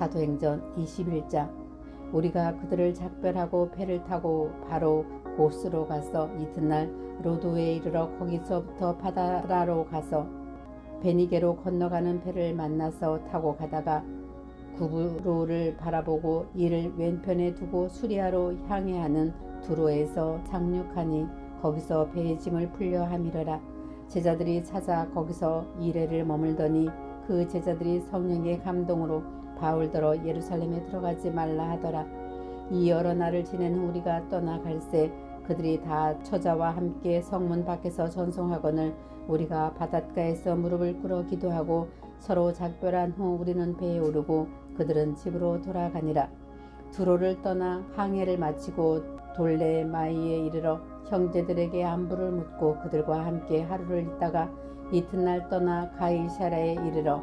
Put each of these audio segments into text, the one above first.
사도행전 21장 우리가 그들을 작별하고 배를 타고 바로 고스로 가서 이튿날 로도에 이르러 거기서부터 바다라로 가서 베니게로 건너가는 배를 만나서 타고 가다가 구브로를 바라보고 이를 왼편에 두고 수리아로 향해 하는 두로에서 상륙하니 거기서 배의 짐을 풀려 함이러라. 제자들이 찾아 거기서 이래를 머물더니 그 제자들이 성령의 감동으로 바울더러 예루살렘에 들어가지 말라 하더라 이 여러 날을 지낸 후 우리가 떠나갈새 그들이 다 처자와 함께 성문 밖에서 전송하거늘 우리가 바닷가에서 무릎을 꿇어 기도하고 서로 작별한 후 우리는 배에 오르고 그들은 집으로 돌아가니라. 두로를 떠나 항해를 마치고 돌레 마이에 이르러 형제들에게 안부를 묻고 그들과 함께 하루를 있다가 이튿날 떠나 가이샤라에 이르러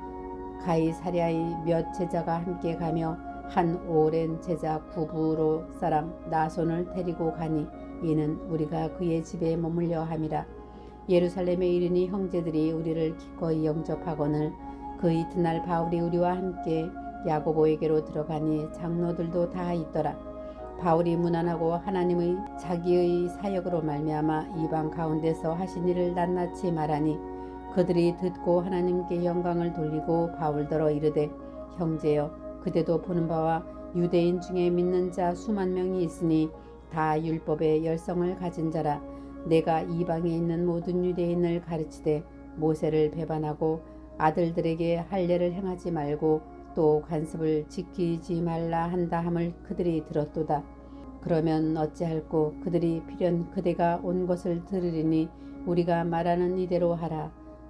가이사랴의 몇 제자가 함께 가며 한 오랜 제자 구부로 사람 나손을 데리고 가니 이는 우리가 그의 집에 머물려 함이라. 예루살렘에 이르니 형제들이 우리를 기꺼이 영접하거늘 그 이튿날 바울이 우리와 함께 야고보에게로 들어가니 장로들도 다 있더라. 바울이 무난하고 하나님의 자기의 사역으로 말미암아 이방 가운데서 하신 일을 낱낱이 말하니 그들이 듣고 하나님께 영광을 돌리고 바울더러 이르되 형제여 그대도 보는 바와 유대인 중에 믿는 자 수만 명이 있으니 다 율법의 열성을 가진 자라 내가 이방에 있는 모든 유대인을 가르치되 모세를 배반하고 아들들에게 할례를 행하지 말고 또 관습을 지키지 말라 한다 함을 그들이 들었도다. 그러면 어찌할꼬 그들이 필연 그대가 온 것을 들으리니 우리가 말하는 이대로 하라.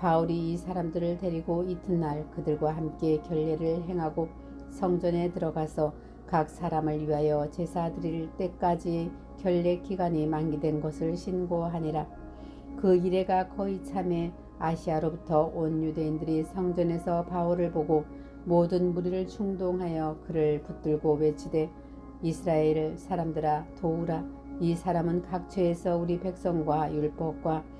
바울이 이 사람들을 데리고 이튿날 그들과 함께 결례를 행하고 성전에 들어가서 각 사람을 위하여 제사 드릴 때까지 결례 기간이 만기된 것을 신고하니라. 그 이래가 거의 참에 아시아로부터 온 유대인들이 성전에서 바울을 보고 모든 무리를 충동하여 그를 붙들고 외치되 이스라엘 사람들아 도우라 이 사람은 각처에서 우리 백성과 율법과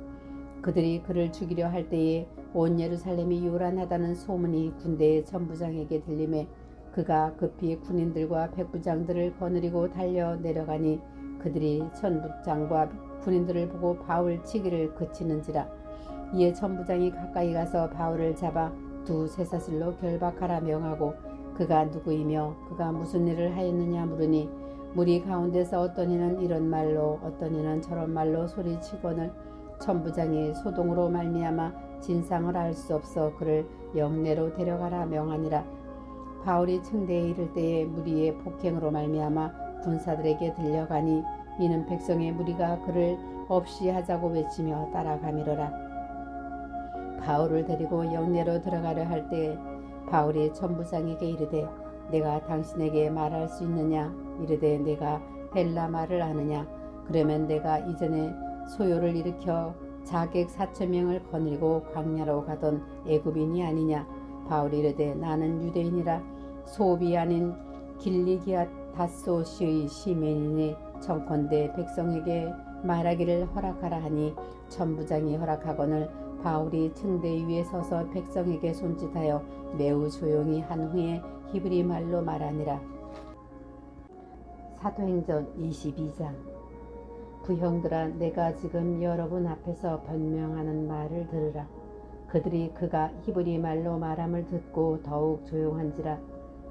그들이 그를 죽이려 할 때에 온 예루살렘이 요란하다는 소문이 군대의 전부장에게 들림에 그가 급히 군인들과 백부장들을 거느리고 달려 내려가니 그들이 천부장과 군인들을 보고 바울 치기를 그치는지라. 이에 천부장이 가까이 가서 바울을 잡아 두 쇠사슬로 결박하라 명하고 그가 누구이며 그가 무슨 일을 하였느냐 물으니 무리 가운데서 어떤 이는 이런 말로 어떤 이는 저런 말로 소리치거늘 천부장이 소동으로 말미암아 진상을 알 수 없어 그를 영내로 데려가라 명하니라. 바울이 층대에 이를 때에 무리의 폭행으로 말미암아 군사들에게 들려가니 이는 백성의 무리가 그를 없이 하자고 외치며 따라가미러라. 바울을 데리고 영내로 들어가려 할때 바울이 천부장에게 이르되 내가 당신에게 말할 수 있느냐? 이르되 내가 헬라 말을 아느냐? 그러면 내가 이전에 소요를 일으켜 자객 사천 명을 거느리고 광야로 가던 애굽인이 아니냐 바울이 이르되 나는 유대인이라 소비 아닌 길리기아 다소시의 시민이니 청컨대 백성에게 말하기를 허락하라 하니 천부장이 허락하거늘 바울이 층대 위에 서서 백성에게 손짓하여 매우 조용히 한 후에 히브리 말로 말하니라. 사도행전 22장 부형들아 내가 지금 여러분 앞에서 변명하는 말을 들으라. 그들이 그가 히브리 말로 말함을 듣고 더욱 조용한지라.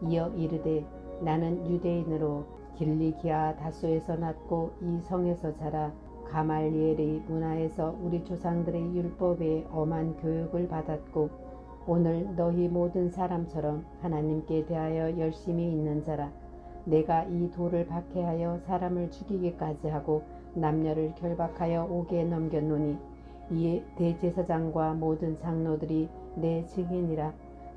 이어 이르되 나는 유대인으로 길리기아 다소에서 났고 이 성에서 자라. 가말리엘의 문화에서 우리 조상들의 율법에 엄한 교육을 받았고 오늘 너희 모든 사람처럼 하나님께 대하여 열심히 있는 자라. 내가 이 돌을 박해하여 사람을 죽이기까지 하고 남녀를 결박하여 옥에 넘겼노니 이에 대제사장과 모든 장로들이 내 증인이라.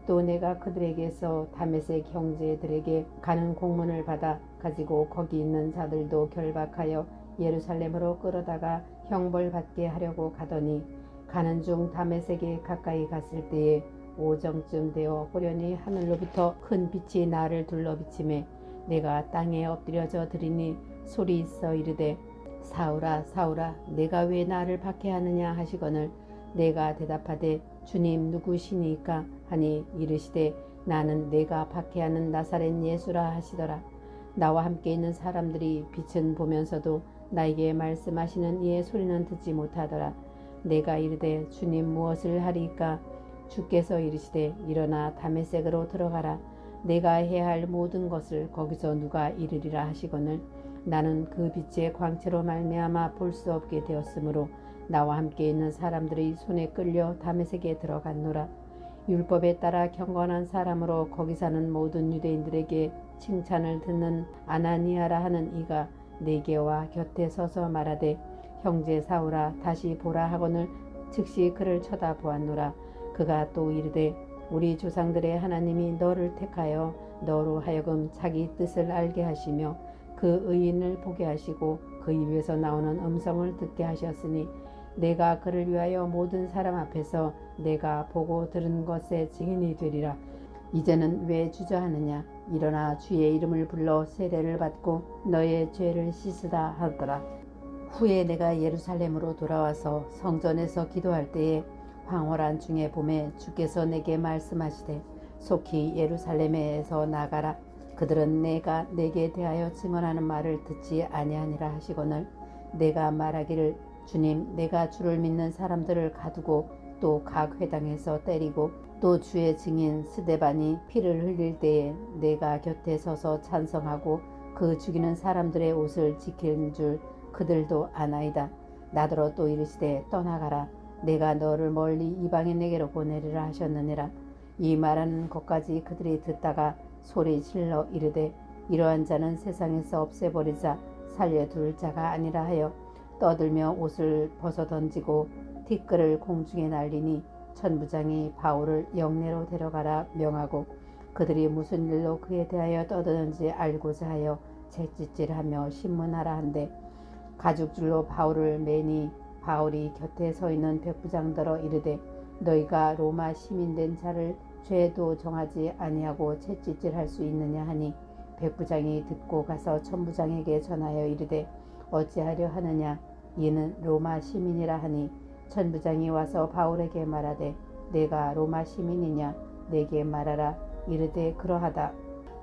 또 내가 그들에게서 다메섹 형제들에게 가는 공문을 받아 가지고 거기 있는 자들도 결박하여 예루살렘으로 끌어다가 형벌 받게 하려고 가더니 가는 중 다메섹에 가까이 갔을 때에 오정쯤 되어 호련히 하늘로부터 큰 빛이 나를 둘러 비침에 내가 땅에 엎드려져 드리니 소리 있어 이르되 사울아 사울아 내가 왜 나를 박해하느냐 하시거늘 내가 대답하되 주님 누구시니까 하니 이르시되 나는 내가 박해하는 나사렛 예수라 하시더라. 나와 함께 있는 사람들이 빛은 보면서도 나에게 말씀하시는 이의 소리는 듣지 못하더라. 내가 이르되 주님 무엇을 하리까? 주께서 이르시되 일어나 다메섹으로 들어가라. 내가 해야 할 모든 것을 거기서 누가 이르리라 하시거늘 나는 그 빛의 광채로 말미암아 볼 수 없게 되었으므로 나와 함께 있는 사람들의 손에 끌려 다메섹에 들어갔노라. 율법에 따라 경건한 사람으로 거기 사는 모든 유대인들에게 칭찬을 듣는 아나니아라 하는 이가 내게와 곁에 서서 말하되 형제 사울아 다시 보라 하거늘 즉시 그를 쳐다보았노라. 그가 또 이르되 우리 조상들의 하나님이 너를 택하여 너로 하여금 자기 뜻을 알게 하시며 그 의인을 보게 하시고 그 입에서 나오는 음성을 듣게 하셨으니 내가 그를 위하여 모든 사람 앞에서 내가 보고 들은 것의 증인이 되리라. 이제는 왜 주저하느냐? 일어나 주의 이름을 불러 세례를 받고 너의 죄를 씻으다 하더라. 후에 내가 예루살렘으로 돌아와서 성전에서 기도할 때에 황홀한 중에 봄에 주께서 내게 말씀하시되 속히 예루살렘에서 나가라. 그들은 내가 내게 대하여 증언하는 말을 듣지 아니하니라 하시거늘 내가 말하기를 주님 내가 주를 믿는 사람들을 가두고 또 각 회당에서 때리고 또 주의 증인 스데반이 피를 흘릴 때에 내가 곁에 서서 찬성하고 그 죽이는 사람들의 옷을 지킬 줄 그들도 아나이다. 나더러 또 이르시되 떠나가라. 내가 너를 멀리 이방인에게로 보내리라 하셨느니라. 이 말하는 것까지 그들이 듣다가 소리 질러 이르되 이러한 자는 세상에서 없애버리자 살려둘 자가 아니라 하여 떠들며 옷을 벗어 던지고 티끌을 공중에 날리니 천부장이 바울을 영내로 데려가라 명하고 그들이 무슨 일로 그에 대하여 떠드는지 알고자 하여 채찍질하며 신문하라 한데 가죽줄로 바울을 매니 바울이 곁에 서 있는 백부장더러 이르되 너희가 로마 시민된 자를 죄도 정하지 아니하고 채찍질할 수 있느냐 하니 백부장이 듣고 가서 천부장에게 전하여 이르되 어찌하려 하느냐? 이는 로마 시민이라 하니 천부장이 와서 바울에게 말하되 내가 로마 시민이냐? 내게 말하라. 이르되 그러하다.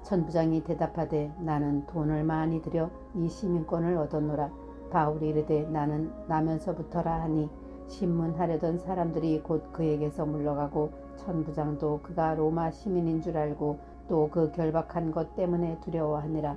천부장이 대답하되 나는 돈을 많이 들여 이 시민권을 얻었노라. 바울이 이르되 나는 나면서부터라 하니 신문하려던 사람들이 곧 그에게서 물러가고 천부장도 그가 로마 시민인 줄 알고 또 그 결박한 것 때문에 두려워하니라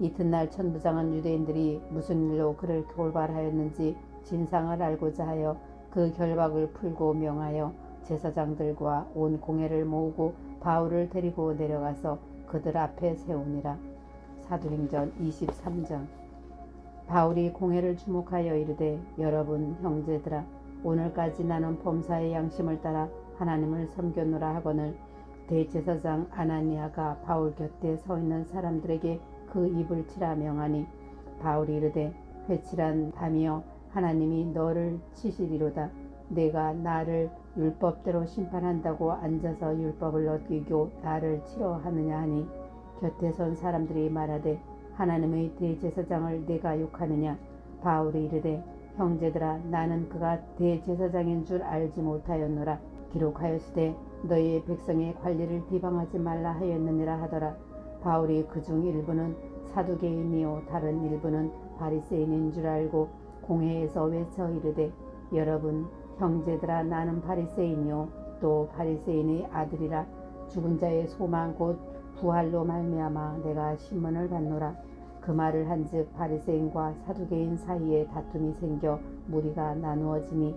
이튿날 천부장은 유대인들이 무슨 일로 그를 골발하였는지 진상을 알고자 하여 그 결박을 풀고 명하여 제사장들과 온 공회를 모으고 바울을 데리고 내려가서 그들 앞에 세우니라. 사도행전 23장 바울이 공회를 주목하여 이르되 여러분 형제들아 오늘까지 나는 범사의 양심을 따라 하나님을 섬겼노라 하거늘 대제사장 아나니아가 바울 곁에 서 있는 사람들에게 그 입을 치라 명하니 바울이 이르되 회칠한 담이여 하나님이 너를 치시리로다. 내가 나를 율법대로 심판한다고 앉아서 율법을 어기고 나를 치러 하느냐 하니 곁에 선 사람들이 말하되 하나님의 대제사장을 내가 욕하느냐? 바울이 이르되 형제들아 나는 그가 대제사장인 줄 알지 못하였노라 기록하였으되 너희의 백성의 관리를 비방하지 말라 하였느니라 하더라. 바울이 그 중 일부는 사두개인이요 다른 일부는 바리새인인 줄 알고 공회에서 외쳐 이르되 여러분 형제들아 나는 바리새인이요 또 바리새인의 아들이라. 죽은 자의 소망 곧 부활로 말미암아 내가 신문을 받노라. 그 말을 한즉 바리새인과 사두개인 사이에 다툼이 생겨 무리가 나누어지니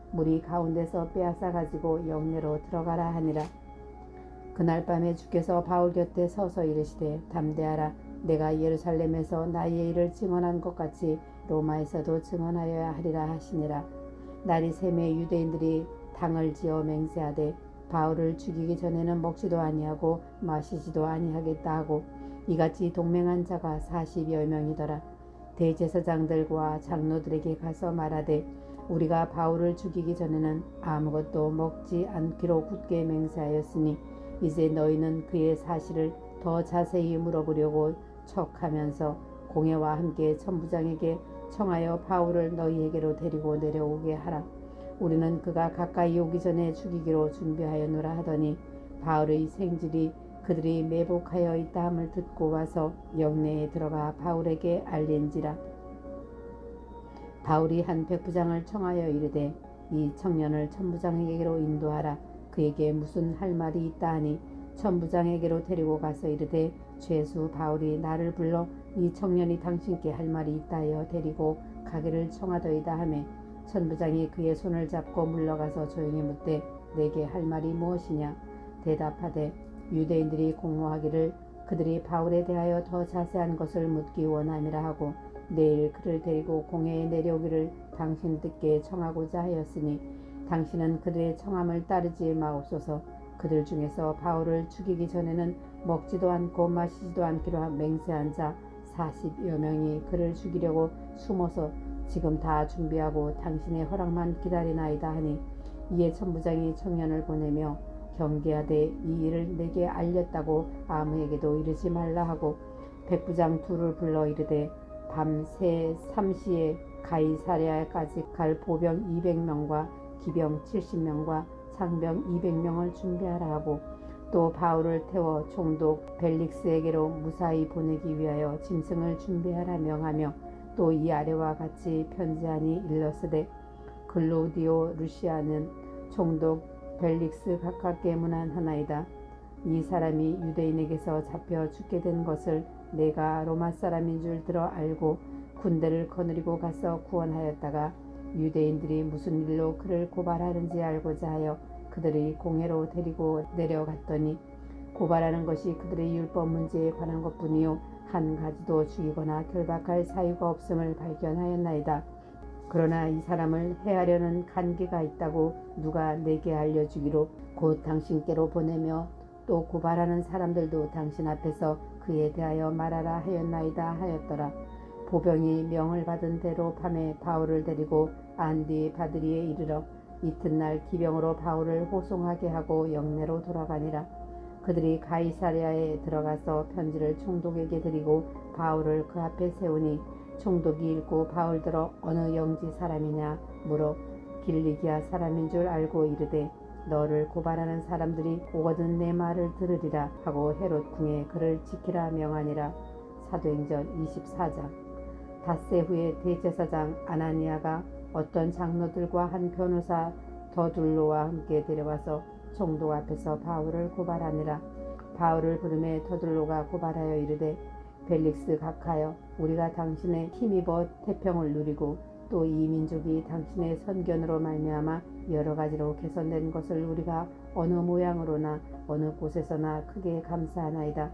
무리 가운데서 빼앗아 가지고 영내로 들어가라 하니라. 그날 밤에 주께서 바울 곁에 서서 이르시되 담대하라. 내가 예루살렘에서 나의 일을 증언한 것 같이 로마에서도 증언하여야 하리라 하시니라. 날이 샘에 유대인들이 당을 지어 맹세하되 바울을 죽이기 전에는 먹지도 아니하고 마시지도 아니하겠다 하고 이같이 동맹한 자가 40여 명이더라. 대제사장들과 장로들에게 가서 말하되 우리가 바울을 죽이기 전에는 아무것도 먹지 않기로 굳게 맹세하였으니 이제 너희는 그의 사실을 더 자세히 물어보려고 척하면서 공회와 함께 천부장에게 청하여 바울을 너희에게로 데리고 내려오게 하라. 우리는 그가 가까이 오기 전에 죽이기로 준비하였노라 하더니 바울의 생질이 그들이 매복하여 있다 함을 듣고 와서 영내에 들어가 바울에게 알린지라. 바울이 한 백부장을 청하여 이르되 이 청년을 천부장에게로 인도하라. 그에게 무슨 할 말이 있다 하니 천부장에게로 데리고 가서 이르되 죄수 바울이 나를 불러 이 청년이 당신께 할 말이 있다 하여 데리고 가기를 청하더이다 하매 천부장이 그의 손을 잡고 물러가서 조용히 묻되 내게 할 말이 무엇이냐 대답하되 유대인들이 공모하기를 그들이 바울에 대하여 더 자세한 것을 묻기 원함이라 하고 내일 그를 데리고 공회에 내려오기를 당신 듣게 청하고자 하였으니 당신은 그들의 청함을 따르지 마옵소서. 그들 중에서 바울을 죽이기 전에는 먹지도 않고 마시지도 않기로 맹세한 자 40여 명이 그를 죽이려고 숨어서 지금 다 준비하고 당신의 허락만 기다리나이다 하니 이에 천부장이 청년을 보내며 경계하되 이 일을 내게 알렸다고 아무에게도 이르지 말라 하고 백부장 둘을 불러 이르되 밤새 3시에 가이사랴까지 갈 보병 200명과 기병 70명과 상병 200명을 준비하라 하고 또 바울을 태워 총독 벨릭스에게로 무사히 보내기 위하여 짐승을 준비하라 명하며 또 이 아래와 같이 편지하니 일러스되 글로디오 루시아는 총독 벨릭스 가깝게 문안 하나이다. 이 사람이 유대인에게서 잡혀 죽게 된 것을 내가 로마 사람인 줄 들어 알고 군대를 거느리고 가서 구원하였다가 유대인들이 무슨 일로 그를 고발하는지 알고자 하여 그들이 공회로 데리고 내려갔더니 고발하는 것이 그들의 율법 문제에 관한 것뿐이요 한 가지도 죽이거나 결박할 사유가 없음을 발견하였나이다. 그러나 이 사람을 해하려는 간계가 있다고 누가 내게 알려주기로 곧 당신께로 보내며 또 고발하는 사람들도 당신 앞에서 그에 대하여 말하라 하였나이다 하였더라. 보병이 명을 받은 대로 밤에 바울을 데리고 안디 바드리에 이르러 이튿날 기병으로 바울을 호송하게 하고 영내로 돌아가니라. 그들이 가이사랴에 들어가서 편지를 총독에게 드리고 바울을 그 앞에 세우니 총독이 읽고 바울 들어 어느 영지 사람이냐 물어 길리기아 사람인 줄 알고 이르되 너를 고발하는 사람들이 오거든 내 말을 들으리라 하고 헤롯 궁에 그를 지키라 명하니라. 사도행전 24장. 닷새 후에 대제사장 아나니아가 어떤 장로들과 한 변호사 더둘로와 함께 데려와서 총독 앞에서 바울을 고발하니라. 바울을 부름에 더들로가 고발하여 이르되 벨릭스 각하여 우리가 당신의 힘입어 태평을 누리고 또 이 민족이 당신의 선견으로 말미암아 여러 가지로 개선된 것을 우리가 어느 모양으로나 어느 곳에서나 크게 감사하나이다.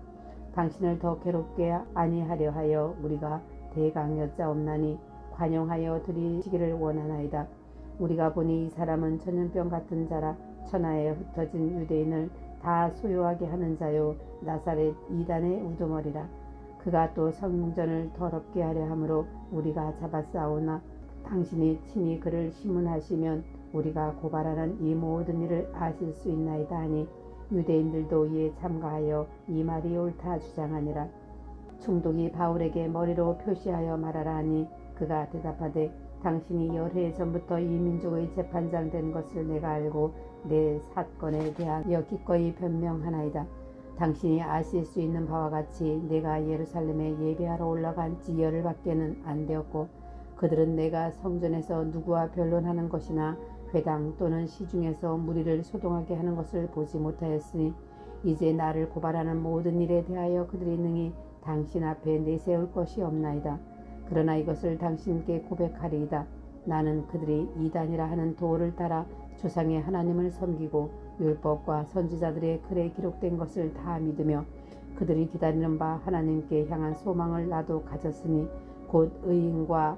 당신을 더 괴롭게 아니하려 하여 우리가 대강 여짜옵나니 관용하여 드리시기를 원하나이다. 우리가 보니 이 사람은 전염병 같은 자라 천하에 흩어진 유대인을 다 소유하게 하는 자요 나사렛 이단의 우두머리라. 그가 또 성전을 더럽게 하려 함으로 우리가 잡았사오나 당신이 친히 그를 심문하시면 우리가 고발하는 이 모든 일을 아실 수 있나이다 하니 유대인들도 이에 참가하여 이 말이 옳다 주장하니라. 총독이 바울에게 머리로 표시하여 말하라 하니 그가 대답하되 당신이 열해 전부터 이 민족의 재판장 된 것을 내가 알고 내 사건에 대하여 기꺼이 변명하나이다. 당신이 아실 수 있는 바와 같이 내가 예루살렘에 예배하러 올라간 지 열흘밖에는 안 되었고 그들은 내가 성전에서 누구와 변론하는 것이나 회당 또는 시중에서 무리를 소동하게 하는 것을 보지 못하였으니 이제 나를 고발하는 모든 일에 대하여 그들이 능히 당신 앞에 내세울 것이 없나이다. 그러나 이것을 당신께 고백하리이다. 나는 그들이 이단이라 하는 도를 따라 조상의 하나님을 섬기고 율법과 선지자들의 글에 기록된 것을 다 믿으며 그들이 기다리는 바 하나님께 향한 소망을 나도 가졌으니 곧 의인과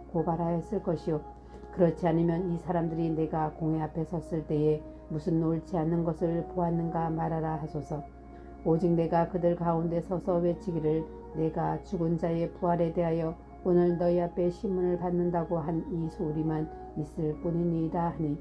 고발하였을 것이요. 그렇지 않으면 이 사람들이 내가 공회 앞에 섰을 때에 무슨 옳지 않는 것을 보았는가 말하라 하소서. 오직 내가 그들 가운데 서서 외치기를 내가 죽은 자의 부활에 대하여 오늘 너희 앞에 신문을 받는다고 한 이 소리만 있을 뿐이니이다 하니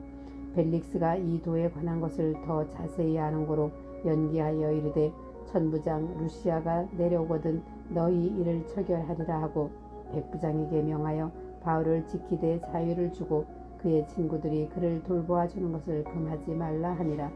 벨릭스가 이 도에 관한 것을 더 자세히 아는 고로 연기하여 이르되 천부장 루시아가 내려오거든 너희 일을 처결하리라 하고 백부장에게 명하여 바울을 지키되 자유를 주고 그의 친구들이 그를 돌보아 주는 것을 금하지 말라 하니라.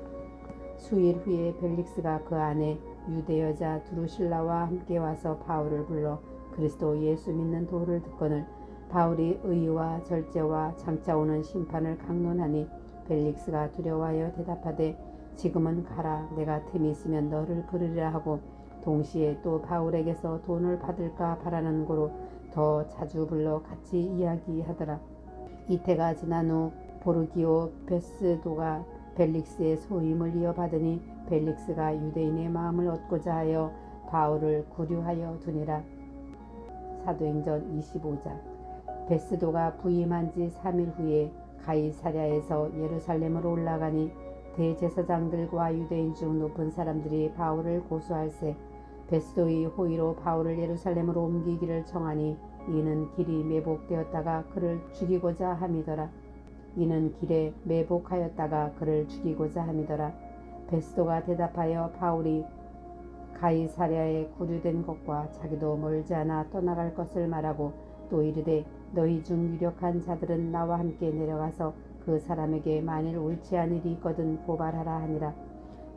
수일 후에 벨릭스가 그 안에 유대 여자 두루실라와 함께 와서 바울을 불러 그리스도 예수 믿는 도를 듣거늘 바울이 의와 절제와 장차 오는 심판을 강론하니 벨릭스가 두려워하여 대답하되 지금은 가라 내가 틈이 있으면 너를 부르리라 하고 동시에 또 바울에게서 돈을 받을까 바라는 고로 더 자주 불러 같이 이야기하더라. 이태가 지난 후 보르기오 베스도가 벨릭스의 소임을 이어받으니 벨릭스가 유대인의 마음을 얻고자 하여 바울을 구류하여 두니라. 사도행전 25장 베스도가 부임한 지 3일 후에 가이사랴에서 예루살렘으로 올라가니 대제사장들과 유대인 중 높은 사람들이 바울을 고소할세 베스도의 호의로 바울을 예루살렘으로 옮기기를 청하니 이는 길이 매복되었다가 그를 죽이고자 함이더라. 이는 길에 매복하였다가 그를 죽이고자 함이더라. 베스도가 대답하여 바울이 가이사랴에 구류된 것과 자기도 멀지 않아 떠나갈 것을 말하고 또 이르되 너희 중 유력한 자들은 나와 함께 내려가서 그 사람에게 만일 옳지 않은 일이 있거든 고발하라 하니라.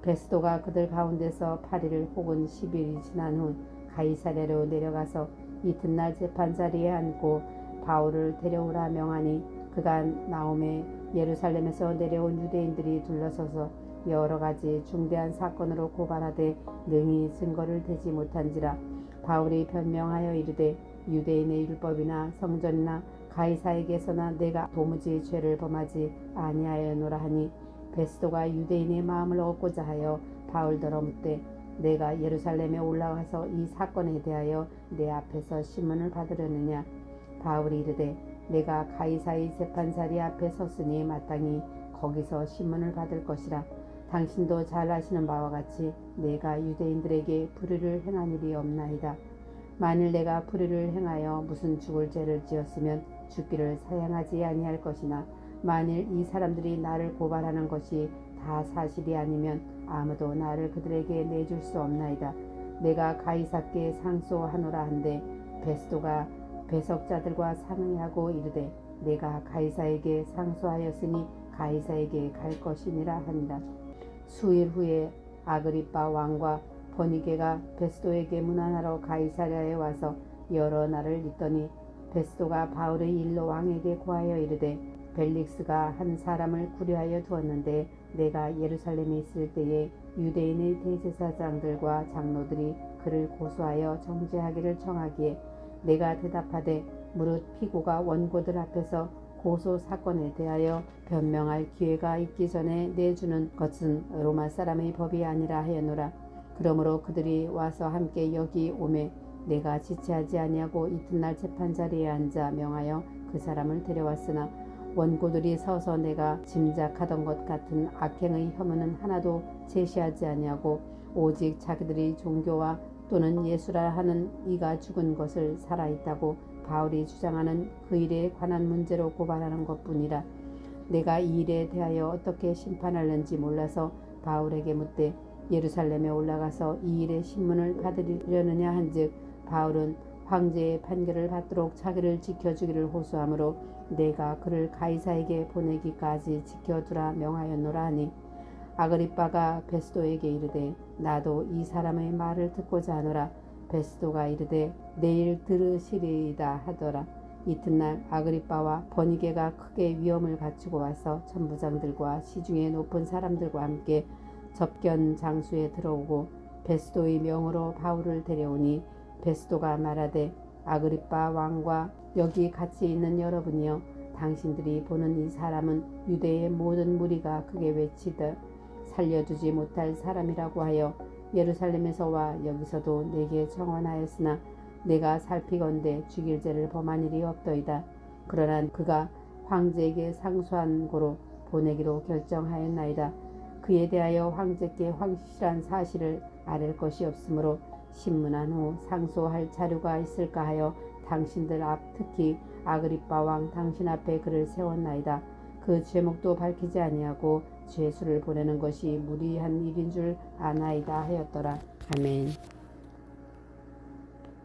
베스도가 그들 가운데서 8일 혹은 10일이 지난 후 가이사랴로 내려가서 이튿날 재판 자리에 앉고 바울을 데려오라 명하니 그가 나옴에 예루살렘에서 내려온 유대인들이 둘러서서 여러 가지 중대한 사건으로 고발하되 능히 증거를 대지 못한지라 바울이 변명하여 이르되 유대인의 율법이나 성전이나 가이사에게서나 내가 도무지 죄를 범하지 아니하였노라 하니 베스도가 유대인의 마음을 얻고자 하여 바울더러 묻되 내가 예루살렘에 올라가서 이 사건에 대하여 내 앞에서 신문을 받으려느냐? 바울이 이르되 내가 가이사의 재판 자리 앞에 섰으니 마땅히 거기서 신문을 받을 것이라. 당신도 잘 아시는 바와 같이 내가 유대인들에게 불의를 행한 일이 없나이다. 만일 내가 불의를 행하여 무슨 죽을 죄를 지었으면 죽기를 사양하지 아니할 것이나 만일 이 사람들이 나를 고발하는 것이 다 사실이 아니면 아무도 나를 그들에게 내줄 수 없나이다. 내가 가이사께 상소하노라 한데 베스도가 배석자들과 상의하고 이르되 내가 가이사에게 상소하였으니 가이사에게 갈 것이니라 하니라. 수일 후에 아그리빠 왕과 버니게가 베스도에게 문안하러 가이사랴에 와서 여러 날을 있더니 베스도가 바울의 일로 왕에게 고하여 이르되 벨릭스가 한 사람을 구려하여 두었는데 내가 예루살렘에 있을 때에 유대인의 대제사장들과 장로들이 그를 고소하여 정죄하기를 청하기에 내가 대답하되 무릇 피고가 원고들 앞에서 고소 사건에 대하여 변명할 기회가 있기 전에 내주는 것은 로마 사람의 법이 아니라 하였노라. 그러므로 그들이 와서 함께 여기 오매 내가 지체하지 아니하고 이튿날 재판 자리에 앉아 명하여 그 사람을 데려왔으나 원고들이 서서 내가 짐작하던 것 같은 악행의 혐의는 하나도 제시하지 아니하고 오직 자기들이 종교와 또는 예수라 하는 이가 죽은 것을 살아있다고 바울이 주장하는 그 일에 관한 문제로 고발하는 것뿐이라 내가 이 일에 대하여 어떻게 심판하는지 몰라서 바울에게 묻되 예루살렘에 올라가서 이 일의 신문을 받으려느냐 한즉 바울은 황제의 판결을 받도록 자기를 지켜주기를 호소하므로 내가 그를 가이사에게 보내기까지 지켜두라 명하였노라 하니 아그리빠가 베스도에게 이르되 나도 이 사람의 말을 듣고자 하노라. 베스도가 이르되 내일 들으시리이다 하더라. 이튿날 아그리빠와 버니게가 크게 위험을 갖추고 와서 천부장들과 시중에 높은 사람들과 함께 접견 장소에 들어오고 베스도의 명으로 바울을 데려오니 베스도가 말하되 아그리빠 왕과 여기 같이 있는 여러분이여 당신들이 보는 이 사람은 유대의 모든 무리가 크게 외치듯 살려주지 못할 사람이라고 하여 예루살렘에서 와 여기서도 내게 청원하였으나 내가 살피건대 죽일 죄를 범한 일이 없더이다. 그러나 그가 황제에게 상소한 고로 보내기로 결정하였나이다. 그에 대하여 황제께 확실한 사실을 아랠 것이 없으므로 신문한 후 상소할 자료가 있을까 하여 당신들 앞 특히 아그리빠 왕 당신 앞에 그를 세웠나이다. 그 제목도 밝히지 아니하고 죄수를 보내는 것이 무리한 일인 줄 아나이다 하였더라. 아멘.